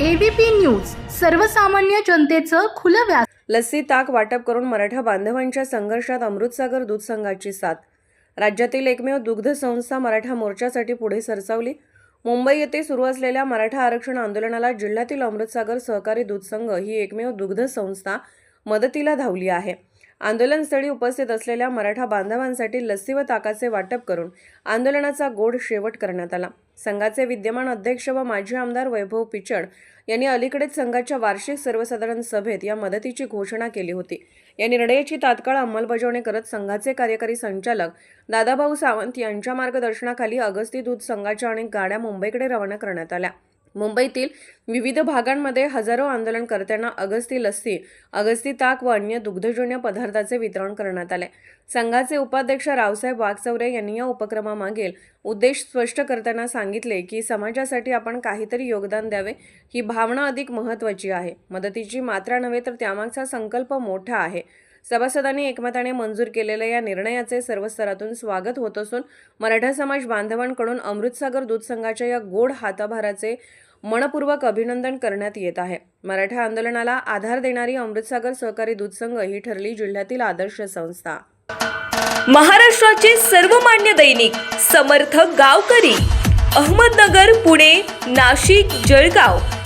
ABP news सर्वसामान्य जनतेचं खुलं व्यास लस्सी ताक वाटप करून मराठा बांधवांच्या संघर्षात अमृतसागर दूध संघाची साथ. राज्यातील एकमेव दुग्ध संस्था मराठा मोर्चासाठी पुढे सरसावली. मुंबई येथे सुरू असलेल्या मराठा आरक्षण आंदोलनाला जिल्ह्यातील अमृतसागर सहकारी दूध संघ ही एकमेव दुग्ध संस्था मदतीला धावली आहे. आंदोलनस्थळी उपस्थित असलेल्या मराठा बांधवांसाठी लस्सी व ताकाचे वाटप करून आंदोलनाचा गोड शेवट करण्यात आला. संघाचे विद्यमान अध्यक्ष व माजी आमदार वैभव पिचड यांनी अलीकडेच संघाच्या वार्षिक सर्वसाधारण सभेत या मदतीची घोषणा केली होती. या निर्णयाची तात्काळ अंमलबजावणी करत संघाचे कार्यकारी संचालक दादाभाऊ सावंत यांच्या मार्गदर्शनाखाली अगस्ती दूध संघाच्या अनेक गाड्या मुंबईकडे रवाना करण्यात आल्या. मुंबईतील विविध भागांमध्ये हजारो आंदोलनकर्त्यांना अगस्ती लस्सी अगस्ती ताक व अन्य दुग्धजन्य पदार्थाचे वितरण करण्यात आले. संघाचे उपाध्यक्ष रावसाहेब वाघचौरे यांनी या उपक्रमामागील उद्देश स्पष्ट करताना सांगितले की समाजासाठी आपण काहीतरी योगदान द्यावे ही भावना अधिक महत्त्वाची आहे. मदतीची मात्रा नव्हे तर त्यामागचा संकल्प मोठा आहे. सभासदांनी एकमताने मंजूर केलेल्या या निर्णयाचे सर्व स्तरातून स्वागत होत असून मराठा समाज बांधवांकडून अमृतसागर दूध संघाच्या या गोड हाताभाराचे मनपूर्वक अभिनंदन करण्यात येत आहे. मराठा आंदोलनाला आधार देणारी अमृतसागर सहकारी दूध संघ ही ठरली जिल्ह्यातील आदर्श संस्था. महाराष्ट्राचे सर्वमान्य दैनिक समर्थ गावकरी अहमदनगर पुणे नाशिक जळगाव.